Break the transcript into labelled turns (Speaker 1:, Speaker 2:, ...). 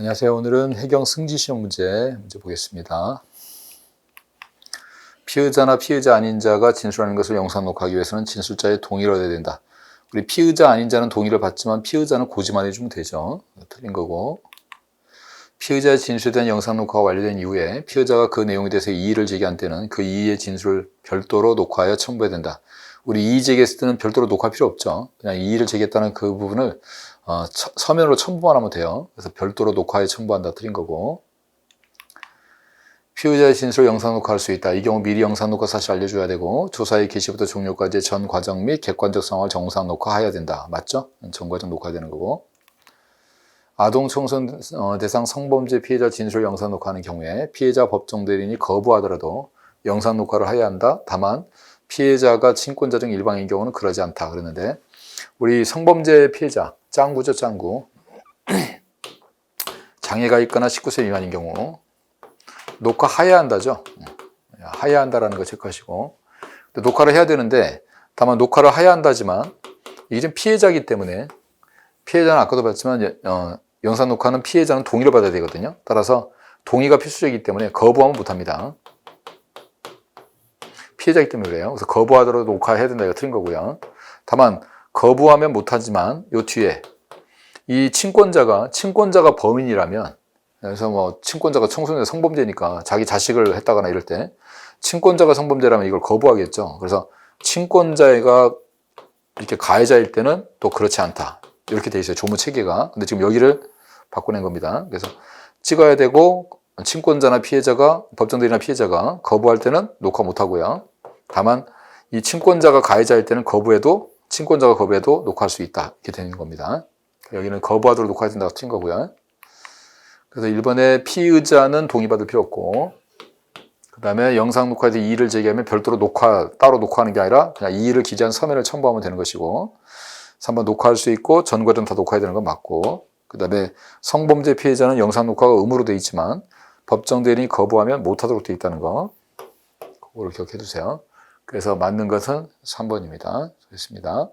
Speaker 1: 안녕하세요. 오늘은 해경 승지 시험 문제 문제 보겠습니다. 피의자나 피의자 아닌 자가 진술하는 것을 영상 녹화하기 위해서는 진술자의 동의를 얻어야 된다. 우리 피의자 아닌 자는 동의를 받지만 피의자는 고지만 해주면 되죠. 틀린 거고. 피의자의 진술에 대한 영상 녹화가 완료된 이후에 피의자가 그 내용에 대해서 이의를 제기한 때는 그 이의의 진술을 별도로 녹화하여 첨부해야 된다. 우리 이의 제기했을 때는 별도로 녹화할 필요 없죠. 그냥 이의를 제기했다는 그 부분을 어, 처- 서면으로 첨부만 하면 돼요. 그래서 별도로 녹화에 첨부한다 틀린 거고. 피의자의 진술을 영상 녹화할 수 있다. 이 경우 미리 영상 녹화 사실 알려줘야 되고 조사의 개시부터 종료까지 전 과정 및 객관적 상황을 정상 녹화해야 된다. 맞죠? 전 과정 녹화되는 거고. 아동 청소년 어, 대상 성범죄 피해자 진술 영상 녹화하는 경우에 피해자 법정 대리인이 거부하더라도 영상 녹화를 해야 한다. 다만 피해자가 친권자 중 일방인 경우는 그러지 않다. 그랬는데 우리 성범죄 피해자 짱구죠 짱구 장애가 있거나 19세 미만인 경우 녹화해야 한다죠. 해야 한다라는 거 체크하시고 녹화를 해야 되는데 다만 녹화를 해야 한다지만 이게 좀 피해자이기 때문에 피해자는 아까도 봤지만 어, 영상 녹화는 피해자는 동의를 받아야 되거든요. 따라서 동의가 필수적이기 때문에 거부하면 못합니다. 피해자이기 때문에 그래요. 그래서 거부하더라도 녹화해야 된다 이거 틀린 거고요. 다만 거부하면 못하지만 요 뒤에 이 친권자가 친권자가 범인이라면 그래서 뭐 친권자가 청소년 성범죄니까 자기 자식을 했다거나 이럴 때 친권자가 성범죄라면 이걸 거부하겠죠. 그래서 친권자가 이렇게 가해자일 때는 또 그렇지 않다. 이렇게 돼 있어요. 조무 체계가. 근데 지금 여기를 바꿔낸 겁니다. 그래서 찍어야 되고 친권자나 피해자가 법정 대리나 피해자가 거부할 때는 녹화 못 하고요. 다만 이 친권자가 가해자일 때는 거부해도 친권자가 거부해도 녹화할 수 있다. 이렇게 되는 겁니다. 여기는 거부하도록 녹화해야 된다고 친 거고요. 그래서 1번에 피의자는 동의받을 필요 없고 그 다음에 영상 녹화에서 이의를 제기하면 별도로 녹화 따로 녹화하는 게 아니라 그냥 이의를 기재한 서면을 첨부하면 되는 것이고 3번 녹화할 수 있고 전 과정 다 녹화해야 되는 건 맞고 그 다음에 성범죄 피해자는 영상 녹화가 의무로 돼 있지만 법정 대리인이 거부하면 못하도록 돼 있다는 거 그거를 기억해 두세요. 그래서 맞는 것은 3번입니다. 좋습니다.